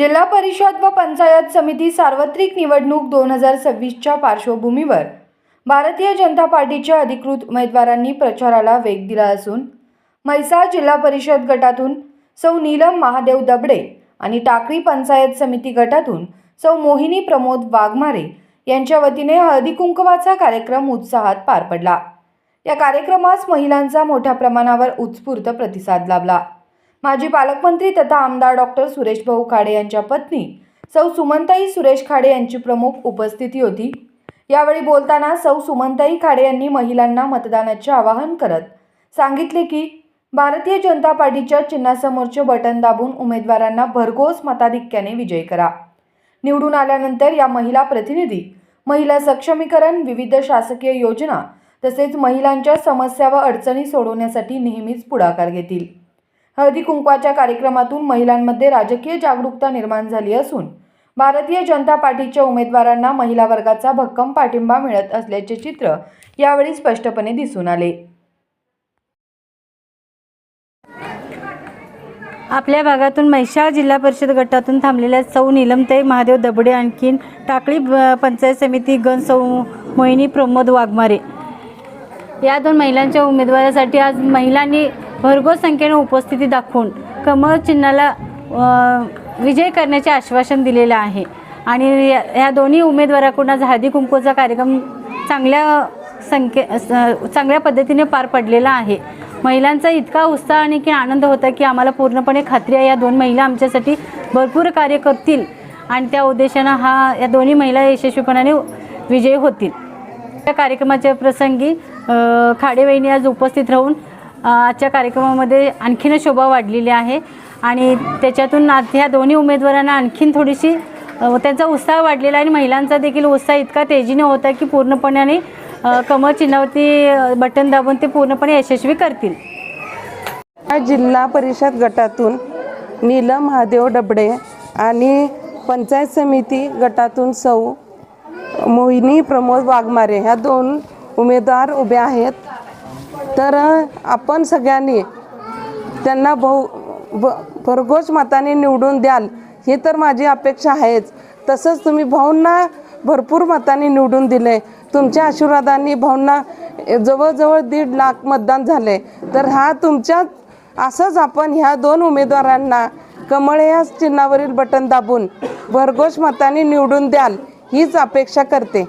जिल्हा परिषद व पंचायत समिती सार्वत्रिक निवडणूक दोन हजार सव्वीसच्या पार्श्वभूमीवर भारतीय जनता पार्टीच्या अधिकृत उमेदवारांनी प्रचाराला वेग दिला असून म्हैसाळ जिल्हा परिषद गटातून सौ नीलम महादेव दबडे आणि टाकळी पंचायत समिती गटातून सौ मोहिनी प्रमोद वाघमारे यांच्या वतीने हळदी कुंकवाचा कार्यक्रम उत्साहात पार पडला. या कार्यक्रमास महिलांचा मोठ्या प्रमाणावर उत्स्फूर्त प्रतिसाद लाभला. माजी पालकमंत्री तथा आमदार डॉक्टर सुरेश भाऊ खाडे यांच्या पत्नी सौ सुमंताई सुरेश खाडे यांची प्रमुख उपस्थिती होती. यावेळी बोलताना सौ सुमंताई खाडे यांनी महिलांना मतदानाचे आवाहन करत सांगितले की भारतीय जनता पार्टीच्या चिन्हासमोरचे बटन दाबून उमेदवारांना भरघोस मताधिक्याने विजय करा. निवडून आल्यानंतर या महिला प्रतिनिधी महिला सक्षमीकरण विविध शासकीय योजना तसेच महिलांच्या समस्या व अडचणी सोडवण्यासाठी नेहमीच पुढाकार घेतील. हळदी कुंकवाच्या कार्यक्रमातून महिलांमध्ये राजकीय जागरूकता निर्माण झाली असून भारतीय जनता पार्टीच्या उमेदवारांना महिला वर्गाचा भक्कम पाठिंबा मिळत असल्याचे चित्र यावेळी स्पष्टपणे दिसून आले. आपल्या भागातून महिषाळ जिल्हा परिषद गटातून थांबलेल्या सौ निलमताई महादेव दबडे आणखीन टाकळी पंचायत समिती गण सौ मोहिनी प्रमोद वाघमारे. या दोन महिलांच्या उमेदवारासाठी आज महिलांनी भरघोस संख्येने उपस्थिती दाखवून कमळ चिन्हाला विजय करण्याचे आश्वासन दिलेलं आहे. आणि या या दोन्ही उमेदवाराकडून आज हळदी कुंकूचा कार्यक्रम चांगल्या संख्ये चांगल्या पद्धतीने पार पडलेला आहे. महिलांचा इतका उत्साह आणि की आनंद होता की आम्हाला पूर्णपणे खात्री आहे या दोन महिला आमच्यासाठी भरपूर कार्य करतील. आणि त्या उद्देशानं हा या दोन्ही महिला यशस्वीपणाने विजयी होतील. या कार्यक्रमाच्या प्रसंगी अ, खाडेवहिनी आज उपस्थित राहून आजच्या कार्यक्रमामध्ये आणखीन शोभा वाढलेली आहे. आणि त्याच्यातून ह्या दोन्ही उमेदवारांना आणखीन थोडीशी त्यांचा उत्साह वाढलेला आहे आणि महिलांचा देखील उत्साह इतका तेजीने होता की पूर्णपणे अ, कमळ चिन्हावरती बटन दाबून ते पूर्णपणे यशस्वी करतील. जिल्हा परिषद गटातून नीलम महादेव डबडे आणि पंचायत समिती गटातून सौ मोहिनी प्रमोद वाघमारे ह्या दोन उमेदवार उभे आहेत. तर आपण सगळ्यांनी त्यांना बहु ब भरघोस मताने निवडून द्याल ही तर माझी अपेक्षा आहेच. तसंच तुम्ही भाऊंना भरपूर मताने निवडून दिले. तुमच्या आशीर्वादांनी भाऊंना जवळजवळ दीड लाख मतदान झाले. तर हा तुमच्या असंच आपण ह्या दोन उमेदवारांना कमळ या चिन्हावरील बटन दाबून भरघोस मताने निवडून द्याल हीच अपेक्षा करते.